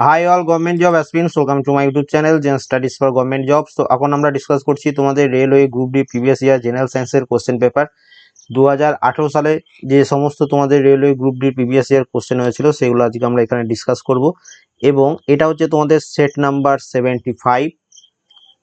Hi all government job aspirants welcome to my YouTube channel Zen studies for government jobs তো এখন আমরা discuss করছি তোমাদের railway group D previous year general সায়েন্সের question paper দু হাজার আঠেরো সালে যে সমস্ত তোমাদের railway group D previous year question হয়েছিল, সেগুলো আজকে আমরা এখানে ডিসকাস করব। এবং এটা হচ্ছে তোমাদের সেট নাম্বার সেভেন্টি ফাইভ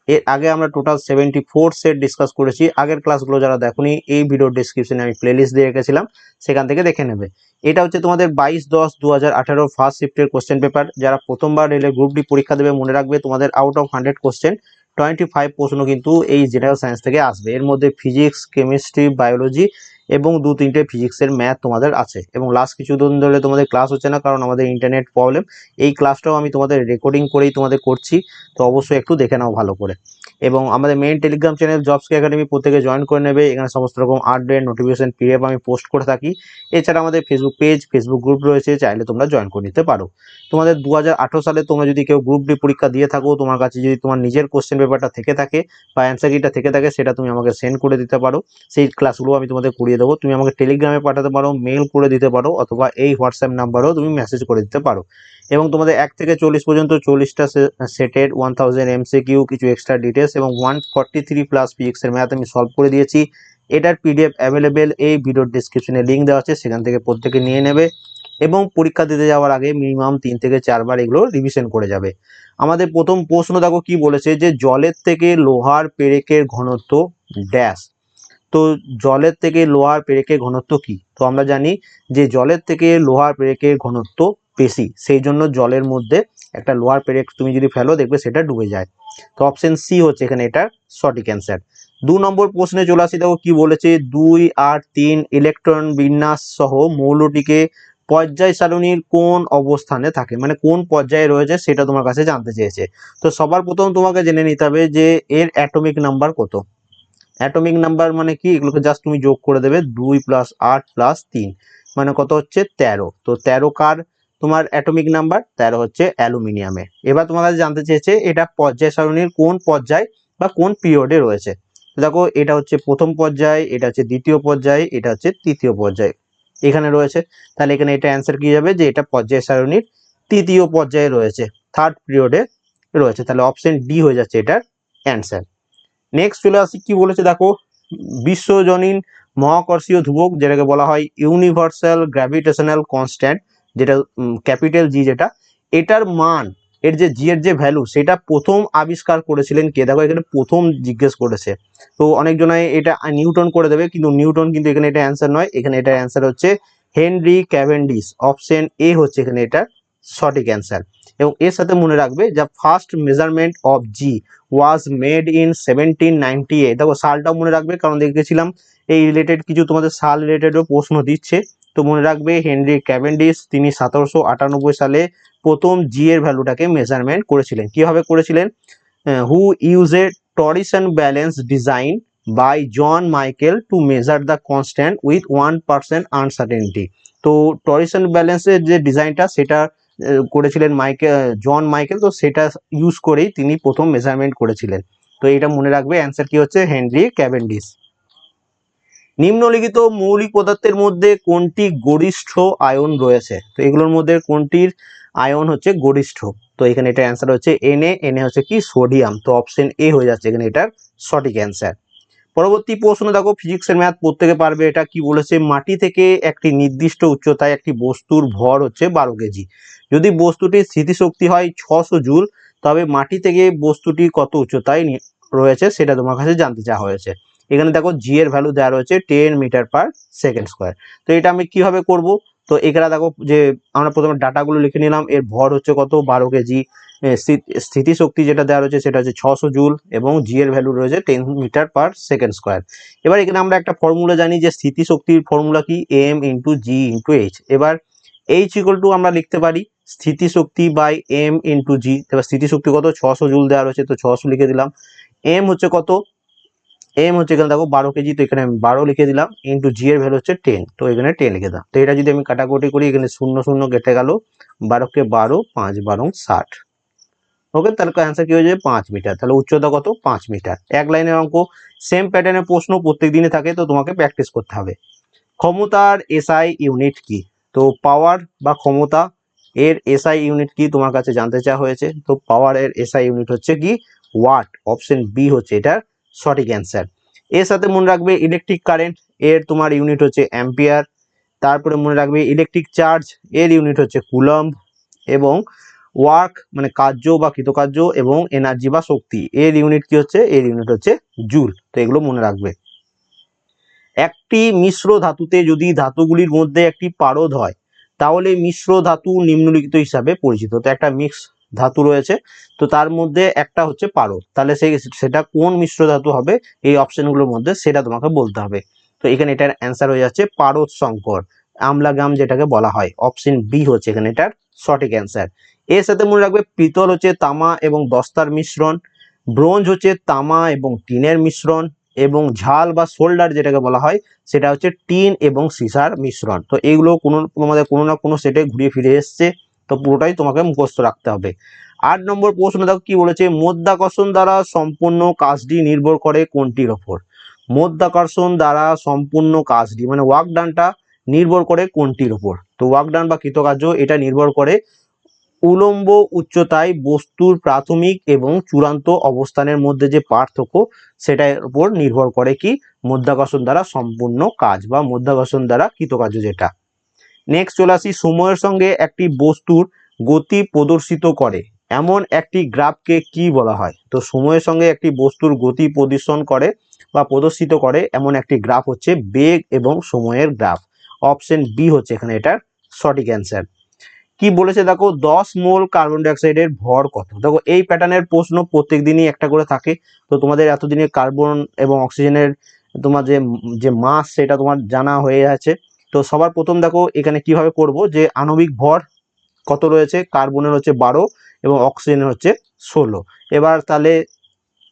এর আগে আমরা total seventy four set discuss করেছি। আগের ক্লাসগুলো যারা দেখুন, এই ভিডিও ডিসক্রিপশনে আমি প্লেলিস্ট দিয়ে রেখেছিলাম, সেখান থেকে দেখে নেবে। এটা হচ্ছে তোমাদের বাইশ দশ দু হাজার আঠারো ফার্স্ট শিফটের কোশ্চেন পেপার যারা প্রথমবার রেলে গ্রুপ ডি পরীক্ষা দেবে, মনে রাখবে তোমাদের out of hundred question twenty five প্রশ্ন কিন্তু এই জেনারেল সায়েন্স থেকে আসবে। এর মধ্যে ফিজিক্স কেমিস্ট্রি বায়োলজি এবং দু তিনটে ফিজিক্সের ম্যাথ তোমাদের আছে। এবং লাস্ট কিছুদিন ধরে তোমাদের ক্লাস হচ্ছে না, কারণ আমাদের ইন্টারনেট প্রবলেম এই ক্লাসটাও আমি তোমাদের রেকর্ডিং করেই তোমাদের করছি, তো অবশ্যই একটু দেখে নাও ভালো করে। এবং আমাদের main Telegram channel Jobs Academy প্রত্যেকে জয়েন করে নেবে। এখানে সমস্ত রকম আপডেট নোটিফিকেশন পিডিএফ আমি পোস্ট করে থাকি। এছাড়া আমাদের ফেসবুক পেজ ফেসবুক গ্রুপ রয়েছে, চাইলে তোমরা জয়েন করে নিতে পারো। তোমাদের দু হাজার আঠেরো সালে তোমরা যদি কেউ গ্রুপ ডি পরীক্ষা দিয়ে থাকো, তোমার কাছে যদি তোমার নিজের কোশ্চেন পেপারটা থেকে থাকে বা অ্যান্সার কিটা থেকে থাকে, সেটা তুমি আমাকে সেন্ড করে দিতে পারো। সেই ক্লাসগুলো আমি তোমাদের করিয়ে দেবো। তুমি আমাকে টেলিগ্রামে পাঠাতে পারো মেল করে দিতে পারো, অথবা এই হোয়াটসঅ্যাপ নাম্বারেও তুমি মেসেজ করে দিতে পারো। এবং তোমাদের এক থেকে চল্লিশ পর্যন্ত চল্লিশটা সেটেড ওয়ান থাউজেন্ড এমসিকিউ কিছু এক্সট্রা ডিটেলস এবং ওয়ান ফর্টি থ্রি প্লাস পিএক্সের ম্যাথ আমি সলভ করে দিয়েছি। এটার পিডিএফ অ্যাভেলেবেল এই ভিডিওর ডিসক্রিপশনে লিঙ্ক দেওয়া আছে, সেখান থেকে প্রত্যেকে নিয়ে নেবে এবং পরীক্ষা দিতে যাওয়ার আগে মিনিমাম তিন থেকে চারবার এগুলো রিভিশন করে যাবে। আমাদের প্রথম প্রশ্ন দেখো কি বলেছে যে, জলের থেকে লোহার পেরেকের ঘনত্ব ড্যাশ তো জলের থেকে লোহার পেরেকের ঘনত্ব কি? তো আমরা জানি যে জলের থেকে লোহার পেরেকের ঘনত্ব বেশি, সেই জন্য জলের মধ্যে একটা লোয়ার পেরেক তুমি যদি ফেলো দেখবে সেটা ডুবে যায়। তো অপশন সি হচ্ছে এখানে এটা সঠিক অ্যান্সার দু নম্বর প্রশ্নে চলে আসি, দেখো কি বলেছে? দুই আর তিন ইলেকট্রন বিন্যাস সহ মৌলটিকে পর্যায় সারণীর কোন অবস্থানে থাকে? মানে কোন পর্যায়ে রয়েছে সেটা তোমার কাছে জানতে চেয়েছে। তো সবার প্রথম তোমাকে জেনে নিতে হবে যে এর অ্যাটমিক নাম্বার কত? অ্যাটমিক নাম্বার মানে কি? এগুলোকে জাস্ট তুমি যোগ করে দেবে, দুই প্লাস আট প্লাস তিন। মানে কত হচ্ছে? তেরো। তো তেরো কার তোমার অ্যাটমিক নাম্বার তেরো হচ্ছে অ্যালুমিনিয়ামে এবার কাছে জানতে চেয়েছে, এটা পর্যায় সারণীর কোন পর্যায় বা কোন পিরিয়ডে রয়েছে? দেখো, এটা হচ্ছে প্রথম পর্যায়, এটা হচ্ছে দ্বিতীয় পর্যায়, এটা হচ্ছে তৃতীয় পর্যায়। এখানে রয়েছে। তাহলে এখানে এটা অ্যান্সার কি যাবে? যে এটা পর্যায় সারণীর তৃতীয় পর্যায়ে রয়েছে থার্ড পিরিয়ডে রয়েছে। তাহলে অপশন ডি হয়ে যাচ্ছে এটার অ্যান্সার নেক্সট চলে আসি, কি বলেছে? দেখো, বিশ্বজনীন মহাকর্ষীয় ধ্রুবক, যেটাকে বলা হয় ইউনিভার্সাল গ্র্যাভিটেশনাল কনস্ট্যান্ট যেটা ক্যাপিটাল জি যেটা, এটার মান, এর যে জি এর যে ভ্যালু সেটা প্রথম আবিষ্কার করেছিলেন কে? দেখো, এখানে প্রথম জিজ্ঞেস করেছে। তো অনেকজনাই এটা নিউটন করে দেবে, কিন্তু নিউটন কিন্তু এখানে এটা অ্যান্সার নয়। এখানে এটা অ্যান্সার হচ্ছে হেনরি ক্যাভেন্ডিস অপশন এ হচ্ছে এখানে এটা সঠিক অ্যান্সার এবং এর সাথে মনে রাখবে, যা first measurement of G was made in seventeen ninety eight দেখো, সালটাও মনে রাখবে, কারণ দেখেছিলাম, এই রিলেটেড কিছু তোমাদের সাল রিলেটেডও প্রশ্ন দিচ্ছে। তো মনে রাখবে হেনরি ক্যাভেন্ডিস তিনি সতেরোশো আটানব্বই সালে প্রথম জি এর ভ্যালুটাকে মেজারমেন্ট করেছিলেন। কীভাবে করেছিলেন? Who use a torsion balance design by John Michael to measure the constant with one percent uncertainty তো টরিসন ব্যালেন্সের যে ডিজাইনটা সেটা করেছিলেন মাইকেল জন মাইকেল তো সেটা ইউজ করেই তিনি প্রথম মেজারমেন্ট করেছিলেন। তো এটা মনে রাখবে। অ্যান্সার কি হচ্ছে? হেনরি ক্যাভেন্ডিস নিম্নলিখিত মৌলিক পদার্থের মধ্যে কোনটি গরিষ্ঠ আয়ন রয়েছে? তো এগুলোর মধ্যে কোনটির আয়ন হচ্ছে গরিষ্ঠ? তো এখানে এটা অ্যান্সার হচ্ছে এনএ এনএ হচ্ছে কি? সোডিয়াম তো অপশন এ হয়ে যাচ্ছে এখানে এটার সঠিক অ্যান্সার পরবর্তী প্রশ্ন, দেখো ফিজিক্সের ম্যাথ প্রত্যেকে পারবে। এটা কি বলেছে? মাটি থেকে একটি নির্দিষ্ট উচ্চতায় একটি বস্তুর ভর হচ্ছে বারো কেজি। যদি বস্তুটির স্থিতিশক্তি হয় ছশো জুল, তবে মাটি থেকে বস্তুটি কত উচ্চতায় রয়েছে সেটা তোমার কাছে জানতে চাওয়া হয়েছে। এখানে দেখো জি এর ভ্যালু দেওয়া রয়েছে ten metre per second square তো এটা আমি কীভাবে করব? তো এখানে দেখো যে আমরা প্রথমে ডাটাগুলো লিখে নিলাম, এর ভর হচ্ছে কত? বারো কেজি। স্থিতিশক্তি যেটা দেওয়া রয়েছে সেটা হচ্ছে ছশো জুল এবং জি এর ভ্যালু রয়েছে ten metre per second square এবার এখানে আমরা একটা ফর্মুলা জানি যে স্থিতিশক্তির ফর্মুলা কি? M into G into H এবার এইচ ইকুয়াল টু আমরা লিখতে পারি স্থিতিশক্তি বাই এম ইন্টু জি এবার স্থিতিশক্তি কত? ছশো জুল দেওয়া রয়েছে, তো ছশো লিখে দিলাম। এম হচ্ছে কত? এম হচ্ছে এখানে দেখো বারো কেজি, তো এখানে আমি বারো লিখে দিলাম ইন্টু জি এর ভ্যালু হচ্ছে টেন তো এখানে টেন লিখে দাও। তো এটা যদি আমি কাটাকুটি করি, এখানে শূন্য শূন্য কেটে গেল বারোকে বারো, পাঁচ বারো ষাট। ওকে তাহলে অ্যান্সার কি হয়ে যাবে? পাঁচ মিটার। তাহলে উচ্চতা কত? পাঁচ মিটার। এক লাইনের অঙ্ক সেম প্যাটার্নের প্রশ্ন প্রত্যেক দিনে থাকে, তো তোমাকে প্র্যাকটিস করতে হবে। ক্ষমতার এসআই ইউনিট কি? তো পাওয়ার বা ক্ষমতা এর এসআই ইউনিট কি তোমার কাছে জানতে চাওয়া হয়েছে? তো পাওয়ার পাওয়ারের এসআই ইউনিট হচ্ছে কি? ওয়াট অপশন বি হচ্ছে এটার সঠিক অ্যান্সার এর সাথে মনে রাখবে ইলেকট্রিক কারেন্ট এর তোমার ইউনিট হচ্ছে অ্যাম্পিয়ার তারপরে মনে রাখবে ইলেকট্রিক চার্জ এর ইউনিট হচ্ছে কুলম্ব এবং ওয়ার্ক মানে কার্য বা কৃতকার্য এবং এনার্জি বা শক্তি। এর ইউনিট কি হচ্ছে? এর ইউনিট হচ্ছে জুল তো এগুলো মনে রাখবে। একটি মিশ্র ধাতুতে যদি ধাতুগুলির মধ্যে একটি পারদ হয়, তাহলে মিশ্র ধাতু নিম্নলিখিত হিসাবে পরিচিত। তো একটা মিক্স ধাতু রয়েছে। তো তার মধ্যে একটা হচ্ছে পারদ। তাহলে সেই সেটা কোন মিশ্র ধাতু হবে? এই অপশনগুলোর মধ্যে সেটা তোমাকে বলতে হবে। তো এখানে এটার অ্যান্সার হয়ে যাচ্ছে পারদ সংকর। আমলাগাম যেটাকে বলা হয়। অপশন বি হচ্ছে এখানে এটার সঠিক অ্যান্সার এর সাথে মনে রাখবে পিতল হচ্ছে তামা এবং দস্তার মিশ্রণ, ব্রোঞ্জ হচ্ছে তামা এবং টিনের মিশ্রণ, এবং ঝাল বা সোল্ডার যেটাকে বলা হয়, সেটা হচ্ছে টিন এবং সিসার মিশ্রণ। তো এগুলো কোনো, তোমাদের কোনো না কোনো সেটে ঘুরিয়ে ফিরে এসছে। তো পুরোটাই তোমাকে মুখস্থ রাখতে হবে। আট নম্বর প্রশ্ন, দেখো কি বলেছে? মধ্যাকর্ষণ দ্বারা সম্পূর্ণ কাজটি নির্ভর করে কোনটির ওপর? মধ্যাকর্ষণ দ্বারা সম্পূর্ণ কাজটি মানে ওয়াক ডানটা নির্ভর করে কোনটির ওপর? তো ওয়াক ডান বা কৃতকার্য, এটা নির্ভর করে উলম্ব উচ্চতায় বস্তুর প্রাথমিক এবং চূড়ান্ত অবস্থানের মধ্যে যে পার্থক্য, সেটার উপর নির্ভর করে কি? মধ্যাকর্ষণ দ্বারা সম্পূর্ণ কাজ বা মধ্যাকর্ষণ দ্বারা কৃতকার্য যেটা। নেক্সট চলে আসি সময়ের সঙ্গে একটি বস্তুর গতি প্রদর্শিত করে। এমন একটি গ্রাফকে কি বলা হয়? তো সময়ের সঙ্গে একটি বস্তুর গতি প্রদর্শন করে বা প্রদর্শিত করে, এমন একটি গ্রাফ হচ্ছে বেগ এবং সময়ের গ্রাফ। অপশন বি হচ্ছে এখানে এটার সঠিক অ্যান্সার কি বলেছে? দেখো, দশ মোল কার্বন ডাইঅক্সাইডের ভর কত? দেখো, এই প্যাটার্নের প্রশ্ন প্রত্যেক দিনই একটা করে থাকে। তো তোমাদের এতদিনে কার্বন এবং অক্সিজেনের তোমার যে যে মাস সেটা তোমার জানা হয়ে আছে। তো সবার প্রথম দেখো এখানে কীভাবে করব? যে আণবিক ভর কত রয়েছে? কার্বনের হচ্ছে বারো এবং অক্সিজেনের হচ্ছে ষোলো। এবার তাহলে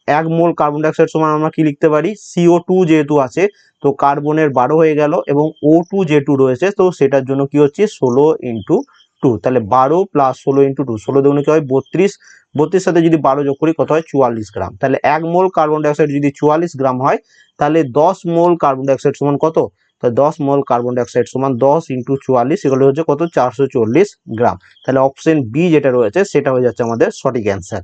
এক মোল কার্বন ডাইঅক্সাইড সমান আমরা কি লিখতে পারি? সিও টু যেহেতু আছে, তো কার্বনের বারো হয়ে গেল এবং ও টু যে টু রয়েছে, তো সেটার জন্য কি হচ্ছে? ষোলো ইন্টু টু তাহলে বারো প্লাস ষোলো ইন্টু টু ষোলো দুগুণে কি হয়? বত্রিশ। বত্রিশ সাথে যদি বারো যোগ করি, কত হয়? চুয়াল্লিশ গ্রাম। তাহলে এক মোল কার্বন ডাইঅক্সাইড যদি চুয়াল্লিশ গ্রাম হয়, তাহলে দশ মোল কার্বন ডাইঅক্সাইড সমান কত? তো দশ মোল কার্বন ডাইঅক্সাইড সমান দশ ইন্টু চুয়াল্লিশ, এগুলো হচ্ছে কত? চারশো চল্লিশ গ্রাম। তাহলে অপশন বি যেটা রয়েছে, সেটা হয়ে যাচ্ছে আমাদের সঠিক অ্যান্সার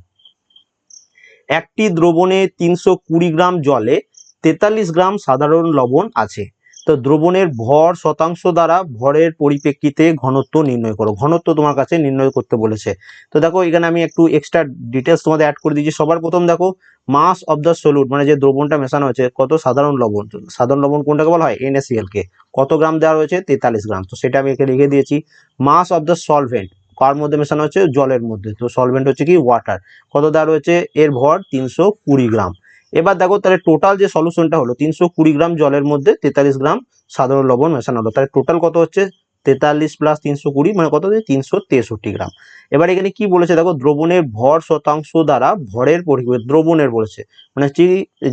একটি দ্রবণে তিনশো কুড়ি গ্রাম জলে তেতাল্লিশ গ্রাম সাধারণ লবণ আছে। তো দ্রবণের ভর শতাংশ দ্বারা ভরের পরিপ্রেক্ষিতে ঘনত্ব নির্ণয় করো। ঘনত্ব তোমার কাছে নির্ণয় করতে বলেছে। তো দেখো, এখানে আমি একটু এক্সট্রা ডিটেলস তোমাদের অ্যাড করে দিয়েছি। সবার প্রথম দেখো মাস অফ দ্য সলিউট মানে যে দ্রবণটা মেশানো হয়েছে, কত সাধারণ লবণ? সাধারণ লবণ কোনটাকে বলা হয়? NaCl কে। কত গ্রাম দেওয়া রয়েছে? তেতাল্লিশ গ্রাম। তো সেটা আমি এখানে লিখে দিয়েছি। মাস অফ দ্য সলভেন্ট কার মধ্যে মেশানো হচ্ছে জলের মধ্যে। তো সলভেন্ট হচ্ছে কি? ওয়াটার কত দেওয়া রয়েছে? এর ভর তিনশো কুড়ি গ্রাম। এবার দেখো তাহলে টোটাল যে সলিউশনটা হলো, তিনশো কুড়ি গ্রাম জলের মধ্যে তেতাল্লিশ গ্রাম সাধারণ লবণ মেশানো হলো। তাহলে টোটাল কত হচ্ছে? তেতাল্লিশ প্লাস তিনশো কুড়ি মানে কত হচ্ছে? তিনশো তেষট্টি গ্রাম। এবার এখানে কি বলেছে দেখো? দ্রবণের ভর শতাংশ দ্বারা ভরের পরিবেশ, দ্রবণের বলেছে। মানে হচ্ছে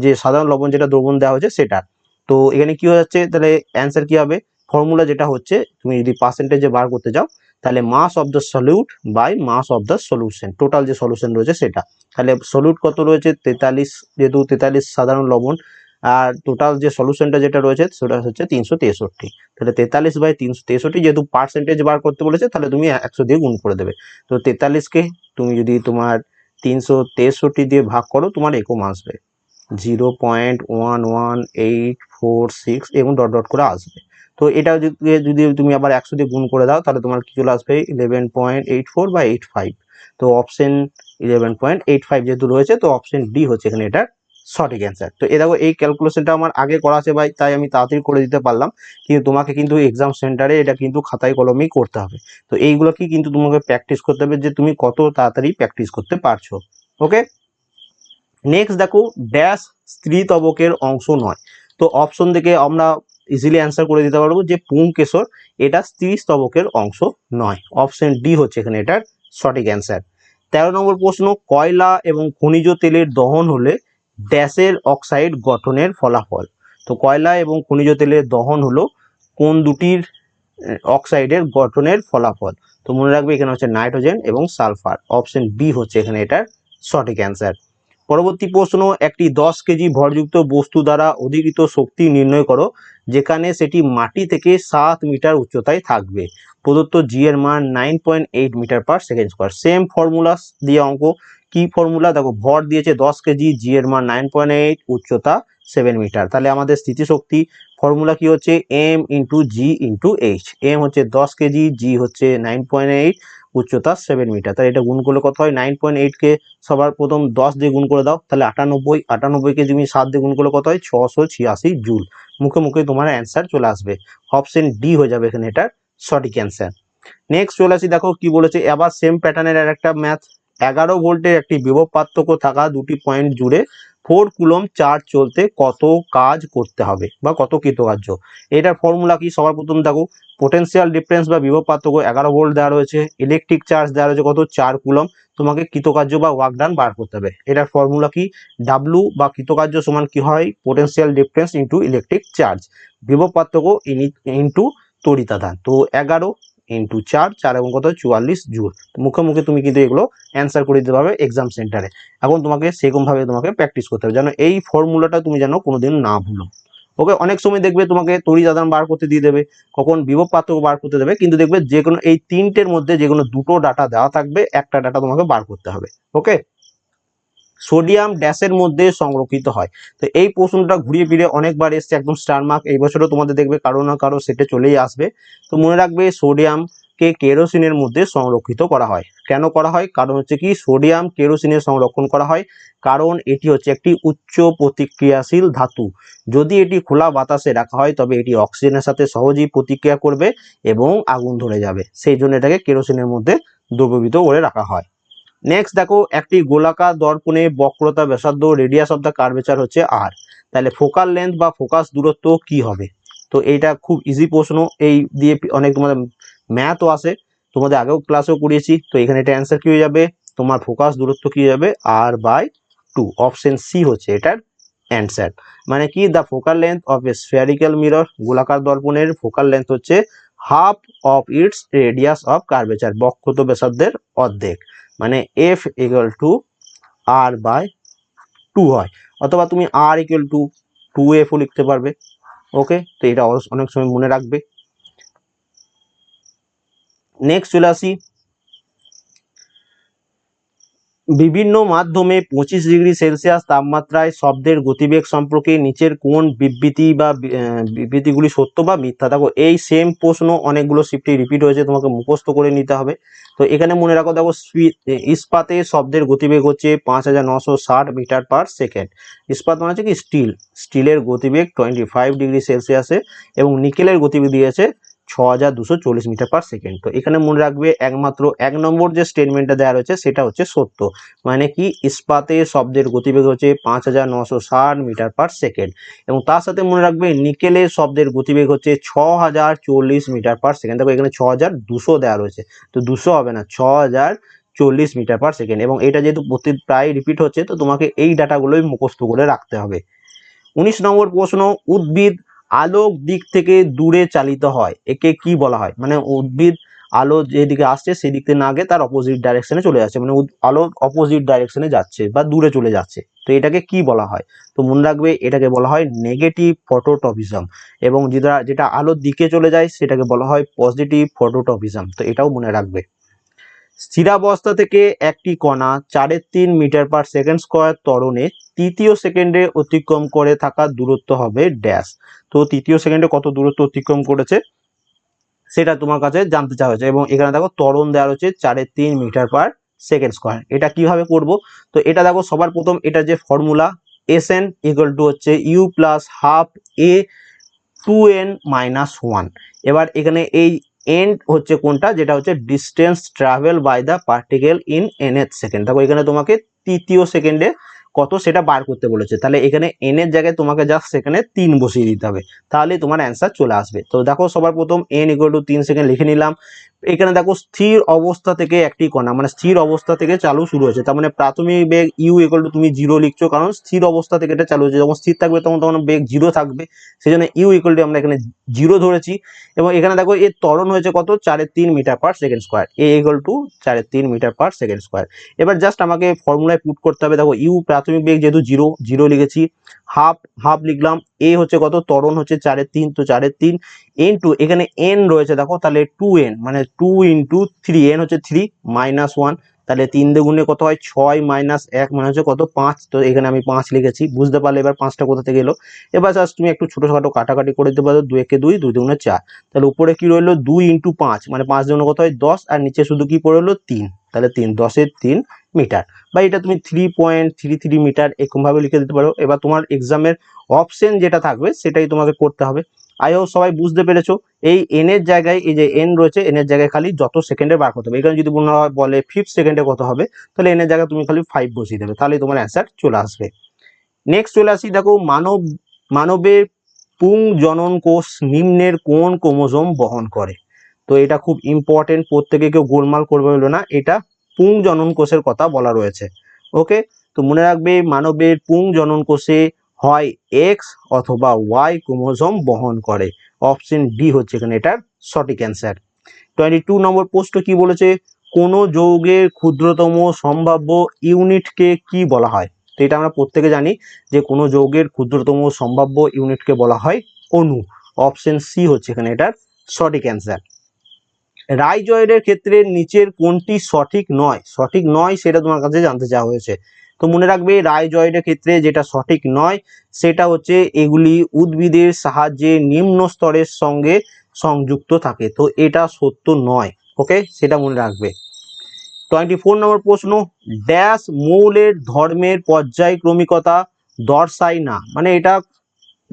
যে সাধারণ লবণ যেটা দ্রবণ দেওয়া হয়েছে সেটা। তো এখানে কি হয়ে যাচ্ছে? তাহলে অ্যান্সার কি হবে? ফর্মুলা যেটা হচ্ছে, তুমি যদি পার্সেন্টেজে বার করতে যাও তাহলে mass of the solute by mass of the solution total যে সলিউশন রয়েছে সেটা। তাহলে সলিউট কত রয়েছে? তেতাল্লিশ, যেহেতু তেতাল্লিশ সাধারণ লবণ, আর টোটাল যে সলিউশনটা যেটা রয়েছে, সেটা হচ্ছে তিনশো তেষট্টি। তাহলে তেতাল্লিশ বাই তিনশো তেষট্টি, যেহেতু পার্সেন্টেজ বার করতে বলেছে, তাহলে তুমি একশো দিয়ে গুণ করে দেবে। তো তেতাল্লিশকে তুমি যদি তোমার তিনশো তেষট্টি দিয়ে ভাগ করো, তোমার এরকম আসবে। Zero point one one eight four six এবং ডট ডট করে আসবে। তো এটা যদি তুমি আবার একশো দিয়ে গুণ করে দাও, তাহলে তোমার কি চলে আসবে? ইলেভেন পয়েন্ট এইট ফোর বা এইট ফাইভ তো option eleven point eight five যেহেতু রয়েছে, তো অপশন ডি হচ্ছে এখানে এটা সঠিক অ্যান্সার তো এ দেখো, এই ক্যালকুলেশনটা আমার আগে করা আছে ভাই, তাই আমি তাড়াতাড়ি করে দিতে পারলাম। কিন্তু তোমাকে কিন্তু এক্সাম সেন্টারে এটা কিন্তু খাতায় কলমেই করতে হবে। তো এইগুলোকে কিন্তু তোমাকে প্র্যাকটিস করতে হবে যে তুমি কত তাড়াতাড়ি প্র্যাকটিস করতে পারছ। ওকে নেক্সট দেখো ড্যাশ স্ত্রী তবকের অংশ নয়। তো অপশন থেকে আমরা ইজিলি অ্যান্সার করে দিতে পারব যে পুংকেশর এটা স্ত্রী স্তবকের অংশ নয়। অপশন ডি হচ্ছে এখানে এটার সঠিক অ্যান্সার তেরো নম্বর প্রশ্ন, কয়লা এবং খনিজ তেলের দহন হলে ড্যাশের অক্সাইড গঠনের ফলাফল। তো কয়লা এবং খনিজ তেলের দহন হলো কোন দুটির অক্সাইডের গঠনের ফলাফল। তো মনে রাখবে এখানে হচ্ছে নাইট্রোজেন এবং সালফার। অপশন বি হচ্ছে এখানে এটার সঠিক অ্যান্সার পরবর্তী প্রশ্ন, একটি দশ কেজি ভরযুক্ত বস্তু দ্বারা অধিকৃত শক্তি নির্ণয় করো, যেখানে সেটি মাটি থেকে সাত মিটার উচ্চতায় থাকবে। প্রদত্ত জি এর মান nine point eight metre per second square same formula দিয়ে অঙ্ক। কি ফর্মুলা দেখো, ভর দিয়েছে দশ কেজি জি এর মান নাইন পয়েন্ট এইট উচ্চতা সেভেন মিটার তাহলে আমাদের স্থিতিশক্তি ফর্মুলা কি হচ্ছে? M into G into H M হচ্ছে দশ কেজি জি হচ্ছে নাইন পয়েন্ট এইট উচ্চতা সেভেন মিটার তাহলে এটা গুণ করলে কত হয়? নাইন পয়েন্ট এইটকে সবার প্রথম দশ দিয়ে গুণ করে দাও। তাহলে আটানব্বই আটানব্বই আটানব্বইকে তুমি সাত দিয়ে গুণ করলে কত হয়? ছশো ছিয়াশি জুল। মুখে মুখে তোমার অ্যান্সার চলে আসবে। অপশন ডি হয়ে যাবে এখানে এটার সঠিক অ্যান্সার নেক্সট চলে আসি, দেখো কি বলেছে? আবার সেম প্যাটার্নের আর একটা ম্যাথ এগারো ভোল্টের একটি বিভব পার্থক্য থাকা দুটি পয়েন্ট জুড়ে ফোর কুলম চার্জ চলতে কত কাজ করতে হবে বা কত কৃতকার্য? এটার ফর্মুলা কি? সবার প্রথম দেখো পোটেনশিয়াল ডিফারেন্স বা বিভব পার্থক্য এগারো ভোল্ট দেওয়া রয়েছে ইলেকট্রিক চার্জ দেওয়া রয়েছে কত? চার কুলম। তোমাকে কৃতকার্য বা ওয়ার্ক ডান বার করতে হবে। এটার ফর্মুলা কি? ডাব্লু বা কৃতকার্য সমান কি হয়? Potential difference into electric charge বিভব পার্থক্য ইন্টু তড়িতাধান তো এগারো ইন্টু চার চার এবং কত চুয়াল্লিশ জুল মুখে মুখে তুমি কিন্তু এগুলো অ্যান্সার করে দিতে পারবে এক্সাম সেন্টারে এখন তোমাকে সেরকমভাবে তোমাকে প্র্যাকটিস করতে হবে যেন এই ফর্মুলাটা তুমি যেন কোনোদিন না ভুলো। ওকে অনেক সময় দেখবে তোমাকে তরি দাদান বার করতে দিয়ে দেবে, কখন বিভব পার্থক্য বার করতে দেবে, কিন্তু দেখবে যে কোনো এই তিনটের মধ্যে যে কোনো দুটো ডাটা দেওয়া থাকবে, একটা ডাটা তোমাকে বার করতে হবে। ওকে সোডিয়াম ড্যাশের মধ্যে সংরক্ষিত হয়। তো এই প্রশ্নটা ঘুরিয়ে ফিরে অনেকবার এসছে একদম স্টার মার্ক এই বছরও তোমাদের দেখবে কারও না কারও সেটে চলেই আসবে। তো মনে রাখবে সোডিয়ামকে কেরোসিনের মধ্যে সংরক্ষিত করা হয়। কেন করা হয়? কারণ হচ্ছে কি, সোডিয়াম কেরোসিনের সংরক্ষণ করা হয়। কারণ এটি হচ্ছে একটি উচ্চ প্রতিক্রিয়াশীল ধাতু। যদি এটি খোলা বাতাসে রাখা হয়, তবে এটি অক্সিজেনের সাথে সহজেই প্রতিক্রিয়া করবে এবং আগুন ধরে যাবে। সেই জন্য এটাকে কেরোসিনের মধ্যে দ্রবীভূত করে রাখা হয়। নেক্সট দেখো, একটি গোলাকার দর্পণে বক্রতা, ব্যাসার্ধ রেডিয়াস অফ দ্য কার্ভেচার হচ্ছে আর তাহলে ফোকাল লেন্থ বা ফোকাস দূরত্ব কি হবে? তো এইটা খুব ইজি প্রশ্ন, এই দিয়ে অনেক তোমাদের ম্যাথও আসে। তোমাদের আগেও ক্লাসেও করিয়েছি, তো এখানে এটা অ্যান্সার কি হয়ে যাবে? তোমার ফোকাস দূরত্ব কি হয়ে যাবে? R by two option C হচ্ছে এটার অ্যান্সার মানে কি? The focal length of a spherical mirror গোলাকার দর্পণের ফোকাল লেন্থ হচ্ছে half of its radius of curvature বক্রত ব্যাসার্ধের অর্ধেক। মানে F equal to R by two হয়। অথবা তুমি আর ইকুয়াল টু টু এফও লিখতে পারবে। ওকে তো এটা অনেক সময় মনে রাখবে। নেক্সট চলে আসি। বিভিন্ন মাধ্যমে পঁচিশ ডিগ্রি সেলসিয়াস তাপমাত্রায় শব্দের গতিবেগ সম্পর্কে নিচের কোন বিবৃতি বা বিবৃতিগুলি সত্য বা মিথ্যা? দেখো, এই সেম প্রশ্ন অনেকগুলো শিফটে রিপিট হয়েছে, তোমাকে মুখস্থ করে নিতে হবে। তো এখানে মনে রাখো, দেখো, স্পি- ইস্পাতে শব্দের গতিবেগ হচ্ছে পাঁচ হাজার নশো ষাট মিটার পার সেকেন্ড। ইস্পাত মানে হচ্ছে কি, স্টিল। স্টিলের গতিবেগ টোয়েন্টি ফাইভ ডিগ্রি সেলসিয়াসে এবং নিকেলের গতিবেগ দিয়েছে ছ হাজার দুশো চল্লিশ মিটার পার সেকেন্ড তো এখানে মনে রাখবে একমাত্র এক নম্বর যে স্টেটমেন্টটা দেওয়া রয়েছে, সেটা হচ্ছে সত্য। মানে কি? ইস্পাতে শব্দের গতিবেগ হচ্ছে পাঁচ হাজার নশো ষাট মিটার পার সেকেন্ড এবং তার সাথে মনে রাখবে নিকেলে শব্দের গতিবেগ হচ্ছে ছ হাজার চল্লিশ মিটার পার সেকেন্ড দেখো এখানে ছ হাজার দুশো দেওয়া রয়েছে। তো দুশো হবে না ছ হাজার চল্লিশ মিটার পার সেকেন্ড এবং এটা যেহেতু প্রতি প্রায় রিপিট হচ্ছে, তো তোমাকে এই ডাটাগুলোই মুখস্থ করে রাখতে হবে। উনিশ নম্বর প্রশ্ন, উদ্ভিদ আলোক দিক থেকে দূরে চালিত হয়। একে কি বলা হয়? মানে উদ্ভিদ আলো যেদিকে আসছে সেদিক থেকে না গিয়ে তার অপোজিট ডাইরেকশনে চলে যাচ্ছে। মানে আলো অপোজিট ডাইরেকশনে যাচ্ছে বা দূরে চলে যাচ্ছে। তো এটাকে কি বলা হয়? তো মনে রাখবে, এটাকে বলা হয় নেগেটিভ ফটোটপিজম এবং যেটা যেটা আলোর দিকে চলে যায় সেটাকে বলা হয় পজিটিভ ফটোটপিজম তো এটাও মনে রাখবে। স্থিরাবস্থা থেকে একটি কণা চারের তিন মিটার পার সেকেন্ড স্কোয়ার ত্বরণে তৃতীয় সেকেন্ডে অতিক্রম করে থাকা দূরত্ব হবে ড্যাশ। তো তৃতীয় সেকেন্ডে কত দূরত্ব অতিক্রম করেছে? সেটা তোমার কাছে জানতে চাওয়া হয়েছে। এবং এখানে দেখো ত্বরণ দেওয়া রয়েছে চারে তিন মিটার পার সেকেন্ড স্কোয়ার। এটা কীভাবে করব? তো এটা দেখো সবার প্রথম এটা যে formula S N equal to হচ্ছে U plus half A two N minus one. এবার এখানে এই এন্ড হচ্ছে কোনটা? যেটা হচ্ছে distance travel by the particle in nth second. দেখো এখানে তোমাকে তৃতীয় সেকেন্ডে কত সেটা বার করতে বলেছে। তাহলে এখানে এন এর জায়গায় তোমাকে জাস্ট সেখানে তিন বসিয়ে দিতে হবে। তাহলে তোমার অ্যান্সার চলে আসবে। তো দেখো সবার প্রথম এন ইকুয়াল টু তিন সেকেন্ড লিখে নিলাম। এখানে দেখো স্থির অবস্থা থেকে একটি কণা মানে স্থির অবস্থা থেকে চালু শুরু হয়েছে। তার মানে প্রাথমিক বেগ ইউ ইকুয়াল টু তুমি জিরো লিখছো, কারণ স্থির অবস্থা থেকে এটা চালু হয়েছে। যখন স্থির থাকবে তখন তখন বেগ জিরো থাকবে। সেই জন্য ইউ ইকুয়াল টু আমরা এখানে জিরো ধরেছি। এবং এখানে দেখো এর ত্বরণ হয়েছে কত? চারের তিন metre per second square A equal to চারের তিন মিটার পার সেকেন্ড স্কোয়ার এবার জাস্ট আমাকে ফর্মুলায় পুট করতে হবে। দেখো ইউ প্রাথমিক বেগ যেহেতু জিরো জিরো লিখেছি, হাফ হাফ লিখলাম, এ হচ্ছে কত? ত্বরণ হচ্ছে চারের তিন, তো চারের তিন এন টু এখানে এন রয়েছে, দেখো, তাহলে টু এন মানে টু ইন্টু থ্রি এন হচ্ছে থ্রি মাইনাস ওয়ান তাহলে তিন দুগুণে কত হয়? ছয় মাইনাস এক মানে হচ্ছে কত? পাঁচ। তো এখানে আমি পাঁচ লিখেছি। বুঝতে পারলে এবার পাঁচটা কোথা থেকে এলো? এবার জাস্ট তুমি একটু ছোটোখাটো কাটাকাটি করে দিতে পারো। দুই একে দুই দুই দুগুণে চার। তাহলে উপরে কি রইল? দুই ইন্টু পাঁচ মানে পাঁচ দুগুণে কত হয়? দশ। আর নিচে শুধু কি পড়ে হলো তিন। তাহলে তিন, দশের তিন মিটার। বা এটা তুমি three point three three metre এরকমভাবে লিখে দিতে পারো। এবার তোমার এক্সামের অপশন যেটা থাকবে, সেটাই তোমাকে করতে হবে। আই হোপ সবাই বুঝতে পেরেছ। এই এন এর জায়গায়, এই যে এন রয়েছে এন এর জায়গায় খালি যত সেকেন্ডে বার করতে হবে। এখানে যদি বলা হয় বলে ফিফথ সেকেন্ডে কত হবে, তাহলে এন এর জায়গায় তুমি খালি ফাইভ বসিয়ে দেবে। তাহলে তোমার অ্যান্সার চলে আসবে। নেক্সট চলে আসি, দেখো মানব, মানবের পুং জনন কোষ নিম্নের কোন ক্রোমোজোম বহন করে। তো এটা খুব ইম্পর্টেন্ট প্রত্যেকে কেউ গোলমাল করবে হলো না, এটা পুং জনন কোষের কথা বলা রয়েছে। ওকে তো মনে রাখবে মানবের পুং জনন কোষে হয় এক্স অথবা ওয়াই ক্রোমোজোম বহন করে। অপশন ডি হচ্ছে এখানে এটার সঠিক অ্যান্সার টোয়েন্টি টু নম্বর প্রশ্ন কি বলেছে? কোন যৌগের ক্ষুদ্রতম সম্ভাব্য ইউনিটকে কি বলা হয়? তো এটা আমরা প্রত্যেকে জানি যে কোনো যৌগের ক্ষুদ্রতম সম্ভাব্য ইউনিটকে বলা হয় অণু। অপশন সি হচ্ছে এখানে এটার সঠিক অ্যান্সার রাইজয়েডের ক্ষেত্রে নিচের কোনটি সঠিক নয়? সঠিক নয় সেটা তোমার কাছে জানতে চাওয়া হয়েছে। তো মনে রাখবে রায় জয়ের ক্ষেত্রে যেটা সঠিক নয়, সেটা হচ্ছে এগুলি উদ্ভিদের সাহায্যে নিম্ন স্তরের সঙ্গে সংযুক্ত থাকে। তো এটা সত্য নয় ওকে সেটা মনে রাখবে। টোয়েন্টি ফোর নম্বর প্রশ্ন ড্যাশ মৌলের ধর্মের পর্যায়ক্রমিকতা দর্শায় না। মানে এটা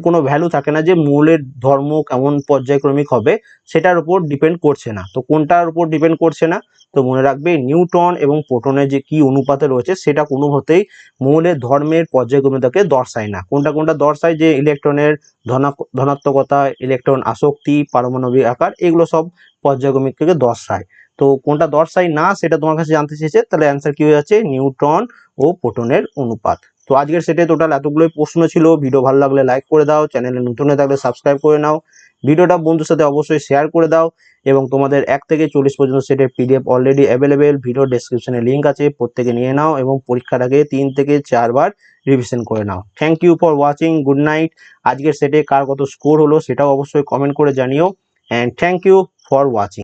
কোনো ভ্যালু থাকে না যে মৌলের ধর্ম কেমন পর্যায়ক্রমিক হবে, সেটার উপর ডিপেন্ড করছে না। তো কোনটার উপর ডিপেন্ড করছে না? তো মনে রাখবে নিউটন এবং প্রোটনের যে কি অনুপাতে রয়েছে, সেটা কোনো হতেই মৌলের ধর্মের পর্যায়ক্রমিকতাকে দর্শায় না। কোনটা কোনটা দর্শায়? যে ইলেকট্রনের ধনা- ধনাত্মকতা ইলেকট্রন আসক্তি, পারমাণবিক আকার, এগুলো সব পর্যায়ক্রমিককে দর্শায়। তো কোনটা দর্শায় না, সেটা তোমার কাছে জানতে চেয়েছে, তাহলে অ্যান্সার কি হয়ে যাচ্ছে? নিউট্রন ও প্রোটনের অনুপাত। তো আজকের সেটে টোটাল এতগুলোই প্রশ্ন ছিল ভিডিও ভালো লাগলে লাইক করে দাও চ্যানেলে নতুন হয়ে থাকলে সাবস্ক্রাইব করে নাও ভিডিওটা বন্ধুর সাথে অবশ্যই শেয়ার করে দাও এবং তোমাদের এক থেকে চল্লিশ পর্যন্ত সেটের পিডিএফ অলরেডি অ্যাভেলেবেল ভিডিও ডেসক্রিপশনে লিঙ্ক আছে, প্রত্যেকে নিয়ে নাও এবং পরীক্ষাটাকে তিন থেকে চারবার রিভিশন করে নাও। Thank you for watching good night আজকের সেটে কার কত স্কোর হলো সেটাও অবশ্যই কমেন্ট করে জানিও। And thank you for watching